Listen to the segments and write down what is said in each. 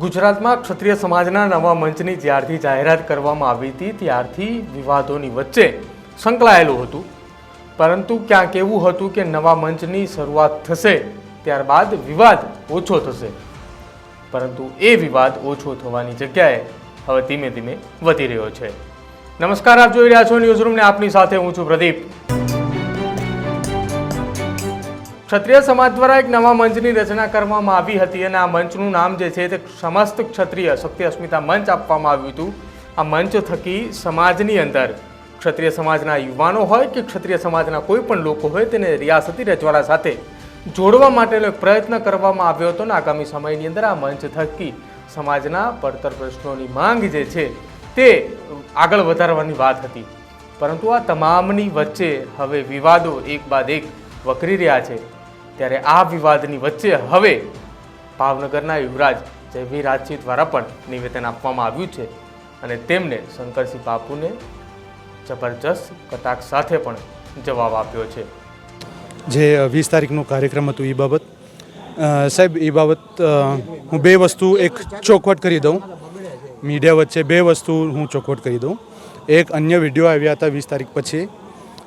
ગુજરાતમાં ક્ષત્રિય સમાજના નવા મંચની જ્યારથી જાહેરાત કરવામાં આવી હતી, ત્યારથી વિવાદોની વચ્ચે સંકળાયેલું હતું. પરંતુ ક્યાંક એવું હતું કે નવા મંચની શરૂઆત થશે, ત્યારબાદ વિવાદ ઓછો થશે. પરંતુ એ વિવાદ ઓછો થવાની જગ્યાએ હવે ધીમે ધીમે વધી રહ્યો છે. નમસ્કાર, આપ જોઈ રહ્યા છો ન્યૂઝરૂમને. આપની સાથે હું છું પ્રદીપ. ક્ષત્રિય સમાજ દ્વારા એક નવા મંચની રચના કરવામાં આવી હતી અને આ મંચનું નામ જે છે તે સમસ્ત ક્ષત્રિય શક્તિ અસ્મિતા મંચ આપવામાં આવ્યું હતું. આ મંચ થકી સમાજની અંદર ક્ષત્રિય સમાજના યુવાનો હોય કે ક્ષત્રિય સમાજના કોઈ પણ લોકો હોય તેને રિયાસતી રજવાડા સાથે જોડવા માટેનો એક પ્રયત્ન કરવામાં આવ્યો હતો અને આગામી સમયની અંદર આ મંચ થકી સમાજના પડતર પ્રશ્નોની માંગ જે છે તે આગળ વધારવાની વાત હતી. પરંતુ આ તમામની વચ્ચે હવે વિવાદો એક બાદ એક વકરી રહ્યા છે, ત્યારે આ વિવાદની વચ્ચે હવે ભાવનગરના યુવરાજ જયવી રાજજી દ્વારા પણ નિવેદન આપવામાં આવ્યું છે અને તેમને શંકરસિંહ બાપુને જબરજસ્ત કટાક્ષ સાથે પણ જવાબ આપ્યો છે. જે વીસ તારીખનો કાર્યક્રમ હતો એ બાબત. સાહેબ, એ બાબત હું બે વસ્તુ એક ચોખવટ કરી દઉં. મીડિયા વચ્ચે બે વસ્તુ હું ચોખવટ કરી દઉં. એક અન્ય વીડિયો આવ્યા હતા વીસ તારીખ પછી.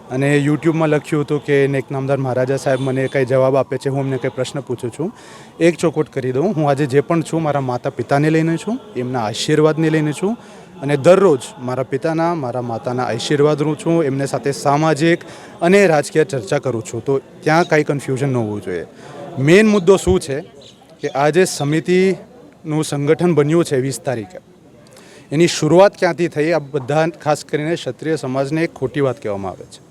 અને યુટ્યુબમાં લખ્યું હતું કે નેક નામદાર મહારાજા સાહેબ મને કંઈ જવાબ આપે છે, હું એમને કંઈ પ્રશ્ન પૂછું છું. એક ચોકોટ કરી દઉં. હું આજે જે પણ છું, મારા માતા પિતાને લઈને છું, એમના આશીર્વાદને લઈને છું અને દરરોજ મારા પિતાના, મારા માતાના આશીર્વાદ રૂ છું, એમને સાથે સામાજિક અને રાજકીય ચર્ચા કરું છું. તો ત્યાં કાંઈ કન્ફ્યુઝન ન હોવું જોઈએ. મેઇન મુદ્દો શું છે કે આજે સમિતિનું સંગઠન બન્યું છે વીસ તારીખે, એની શરૂઆત ક્યાંથી થઈ? આ બધા ખાસ કરીને ક્ષત્રિય સમાજને એક ખોટી વાત કહેવામાં આવે છે.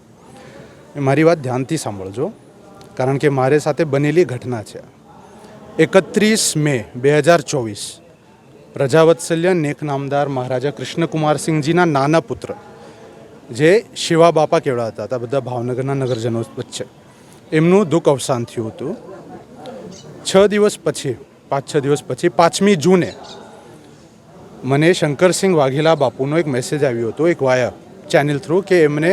મારી વાત ધ્યાનથી સાંભળજો, કારણ કે મારે સાથે બનેલી ઘટના છે. એકત્રીસ મે બે હજાર ચોવીસ પ્રજાવત્સલ્ય નેક નામદાર મહારાજા કૃષ્ણકુમારસિંહજીના નાના પુત્ર, જે શિવા બાપા કેવડાતા હતા બધા ભાવનગરના નગરજનો વચ્ચે. એમનું દુઃખ અવસાન થયું હતું. છ દિવસ પછી, પાંચ છ દિવસ પછી, પાંચમી જૂને મને શંકરસિંહ વાઘેલા બાપુનો એક મેસેજ આવ્યો હતો, એક વાયા ચેનલ થ્રુ કે એમને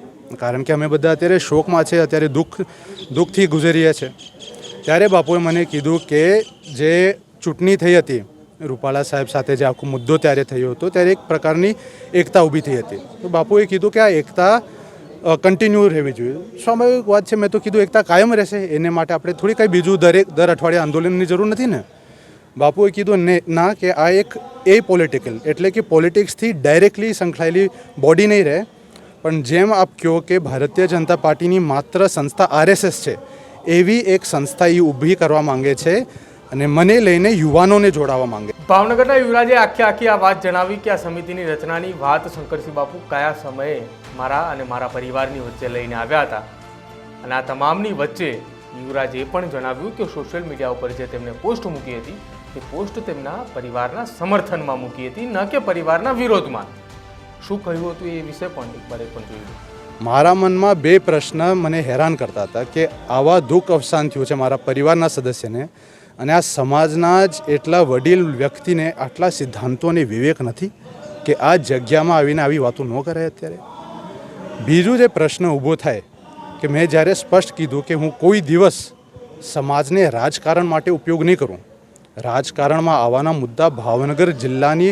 કારણ કે અમે બધા અત્યારે શોકમાં છે, અત્યારે દુઃખ, દુઃખથી ગુજરીએ છીએ ત્યારે બાપુએ મને કીધું કે જે ચૂંટણી થઈ હતી, રૂપાલા સાહેબ સાથે જે આખો મુદ્દો ત્યારે થયો હતો, ત્યારે એક પ્રકારની એકતા ઊભી થઈ હતી. તો બાપુએ કીધું કે આ એકતા કન્ટિન્યુ રહેવી જોઈએ. સ્વાભાવિક વાત છે, મેં તો કીધું એકતા કાયમ રહેશે, એને માટે આપણે થોડી કંઈ બીજું દરેક, દર અઠવાડિયે આંદોલનની જરૂર નથી ને. બાપુએ કીધું ને, ના, કે આ એક એ પોલિટિકલ એટલે કે પોલિટિક્સથી ડાયરેક્ટલી સંકળાયેલી બોડી નહીં રહે. પણ જેમ આપ કહો કે ભારતીય જનતા પાર્ટીની માત્ર સંસ્થા આરએસએસ છે, એવી એક સંસ્થા એ ઊભી કરવા માંગે છે અને મને લઈને યુવાનોને જોડાવા માંગે. ભાવનગરના યુવરાજે આખી આખી આ વાત જણાવી કે આ સમિતિની રચનાની વાત શંકરસિંહ બાપુ કયા સમયે મારા અને મારા પરિવારની વચ્ચે લઈને આવ્યા હતા? અને આ તમામની વચ્ચે યુવરાજે પણ જણાવ્યું કે સોશિયલ મીડિયા ઉપર જે તેમણે પોસ્ટ મૂકી હતી, તે પોસ્ટ તેમના પરિવારના સમર્થનમાં મૂકી હતી, ન કે પરિવારના વિરોધમાં. શું કહ્યું હતું એ વિશે પણ એકવાર પણ લો. મારા મનમાં બે પ્રશ્ન મને હેરાન કરતા હતા કે આવા દુઃખ અવસાન થયું છે મારા પરિવારના સદસ્યને અને આ સમાજના જ એટલા વડીલ વ્યક્તિને આટલા સિદ્ધાંતો અને વિવેક નથી કે આ જગ્યામાં આવીને આવી વાતો ન કરે અત્યારે? બીજું જે પ્રશ્ન ઊભો થાય કે મેં જ્યારે સ્પષ્ટ કીધું કે હું કોઈ દિવસ સમાજને રાજકારણ માટે ઉપયોગ નહીં કરું, રાજકારણમાં આવવાના મુદ્દા ભાવનગર જિલ્લાની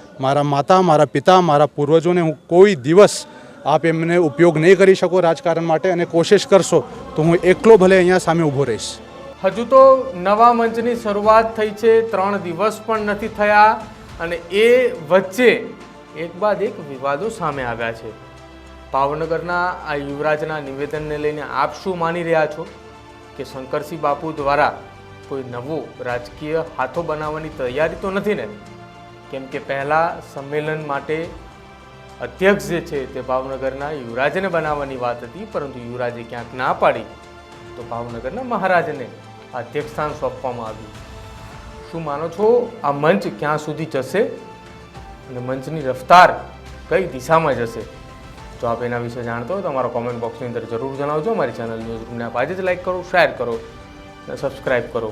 મારા માતા, મારા પિતા, મારા પૂર્વજોને હું કોઈ દિવસ આપ એમને ઉપયોગ નહીં કરી શકો રાજકારણ માટે અને કોશિશ કરશો તો હું એકલો ભલે અહીંયા સામે ઊભો રહીશ. હજુ તો નવા મંચની શરૂઆત થઈ છે, ત્રણ દિવસ પણ નથી થયા અને એ વચ્ચે એક બાદ એક વિવાદો સામે આવ્યા છે. ભાવનગરના આ યુવરાજના નિવેદનને લઈને આપ શું માની રહ્યા છો કે શંકરસિંહ બાપુ દ્વારા કોઈ નવું રાજકીય હાથો બનાવવાની તૈયારી તો નથી ને? કેમ કે પહેલાં સંમેલન માટે અધ્યક્ષ જે છે તે ભાવનગરના યુવરાજને બનાવવાની વાત હતી, પરંતુ યુવરાજે ક્યાંક ના પાડી, તો ભાવનગરના મહારાજને અધ્યક્ષ સ્થાન સોંપવામાં આવ્યું. શું માનો છો? આ મંચ ક્યાં સુધી જશે? અને મંચની રફતાર કઈ દિશામાં જશે? જો આપ એના વિશે જાણતો હોય તો અમારો કોમેન્ટ બોક્સની અંદર જરૂર જણાવજો. અમારી ચેનલ ન્યૂઝ રૂમને આપ આજે જ લાઈક કરો શેર કરો અને સબસ્ક્રાઈબ કરો.